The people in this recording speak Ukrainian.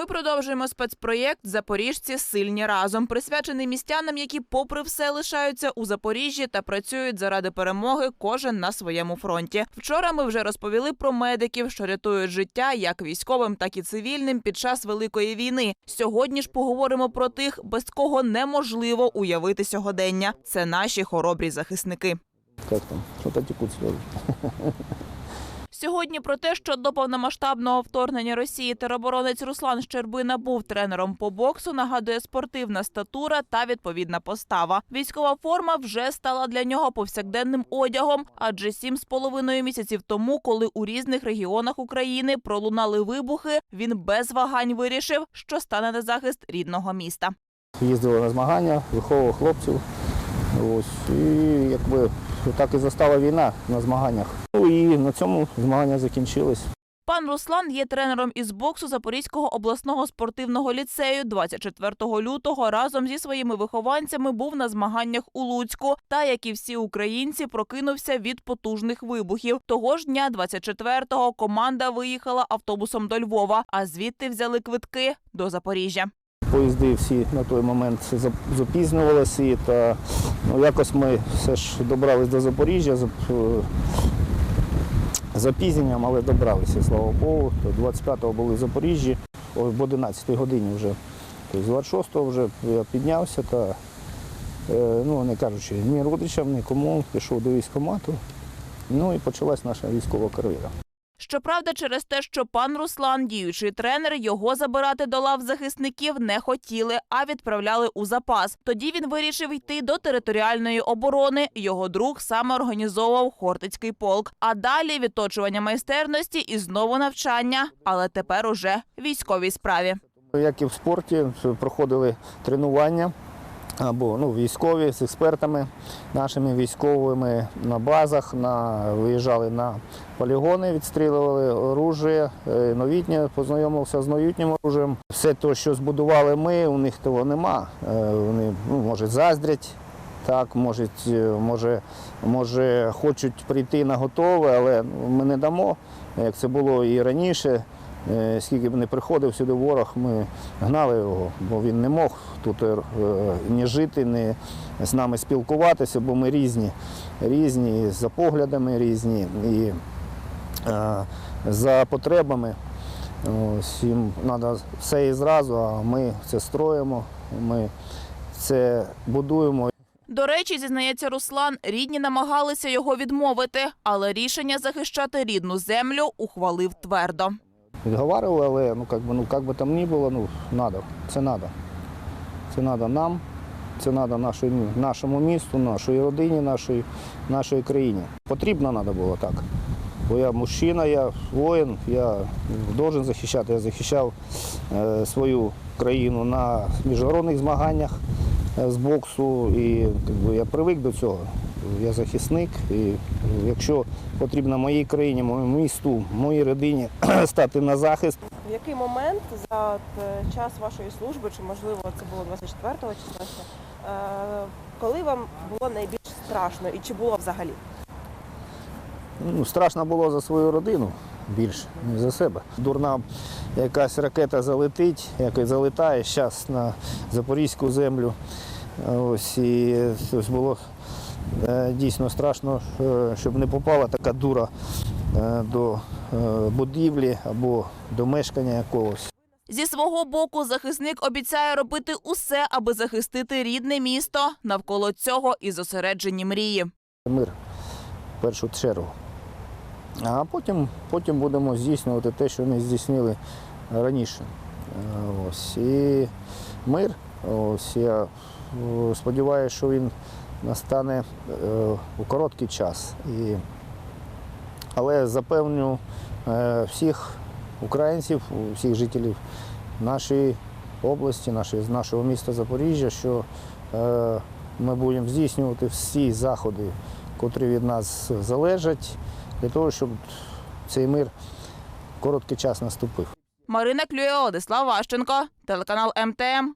Ми продовжуємо спецпроєкт Запоріжці сильні разом, присвячений містянам, які, попри все, лишаються у Запоріжжі та працюють заради перемоги, кожен на своєму фронті. Вчора ми вже розповіли про медиків, що рятують життя як військовим, так і цивільним під час великої війни. Сьогодні ж поговоримо про тих, без кого неможливо уявити сьогодення. Це наші хоробрі захисники. Как там? Что-то текут слезы. Сьогодні про те, що до повномасштабного вторгнення Росії тероборонець Руслан Щербина був тренером по боксу, нагадує спортивна статура та відповідна постава. Військова форма вже стала для нього повсякденним одягом, адже сім з половиною місяців тому, коли у різних регіонах України пролунали вибухи, він без вагань вирішив, що стане на захист рідного міста. Їздили на змагання, виховував хлопців. Ось, і якби так і застала війна на змаганнях. Ну і на цьому змагання закінчились. Пан Руслан є тренером із боксу Запорізького обласного спортивного ліцею. 24 лютого разом зі своїми вихованцями був на змаганнях у Луцьку. Та, як і всі українці, прокинувся від потужних вибухів. Того ж дня, 24-го, команда виїхала автобусом до Львова, а звідти взяли квитки до Запоріжжя. Поїзди всі на той момент запізнювалися, та ну, якось ми все ж добрались до Запоріжжя з е, запізненням, але добралися, слава Богу. 25-го були в Запоріжжі, в 11-й годині вже. Тобто з 26-го вже я піднявся та, е, ну, не кажучи, ні родичам, нікому, пішов до військкомату. Ну і почалась наша військова кар'єра. Щоправда, через те, що пан Руслан, діючий тренер, його забирати до лав захисників не хотіли, а відправляли у запас. Тоді він вирішив йти до територіальної оборони. Його друг саме організовував Хортицький полк. А далі відточування майстерності і знову навчання, але тепер уже військовій справі. Як і в спорті, проходили тренування або ну, військові з експертами, нашими військовими на базах, на, виїжджали на полігони, відстрілювали оружие, новітнє, познайомився з новітнім оружієм. Все те, що збудували ми, у них того нема. Е, Вони ну, може заздрять. Так, можуть, е, може, може, хочуть прийти на готове, але ми не дамо, як це було і раніше. Е, Скільки б не приходив сюди ворог, ми гнали його, бо він не мог тут е, ні жити, ні з нами спілкуватися, бо ми різні, різні за поглядами, різні і е, за потребами. Ось, їм треба все і зразу, а ми це строїмо, ми це будуємо. До речі, зізнається Руслан, рідні намагалися його відмовити, але рішення захищати рідну землю ухвалив твердо. Відговарювали, але ну, как би, ну, как би там ні було, ну, надо, це треба. Це треба нам, це треба нашій, нашому місту, нашій родині, нашій, нашій країні. Потрібно треба було так. Бо я мужчина, я воїн, я должен захищати. Я захищав е, свою країну на міжнародних змаганнях е, з боксу і как би, я привик до цього. Я захисник, і якщо потрібно моїй країні, моєму місту, моїй родині стати на захист, В який момент за е, час вашої служби, чи можливо це було 24 числа, е, коли вам було найбільш страшно і чи було взагалі? Ну, страшно було за свою родину більше, не за себе. Дурна якась ракета залетить, як і залітає зараз на запорізьку землю. Ось, і ось було дійсно страшно, е, щоб не попала така дура е, до е, будівлі або до мешкання якогось. Зі свого боку захисник обіцяє робити усе, аби захистити рідне місто. Навколо цього і зосереджені мрії. Мир в першу чергу. А потім, потім будемо здійснювати те, що не здійснили раніше. Е, Ось. І мир, ось, я е, сподіваюся, що він настане е, у короткий час. І, але запевню е, всіх українців, всіх жителів нашої області, нашого міста Запоріжжя, що е, ми будемо здійснювати всі заходи, котрі від нас залежать, для того, щоб цей мир короткий час наступив. Марина Клює, Одислав Ващенко, телеканал МТМ.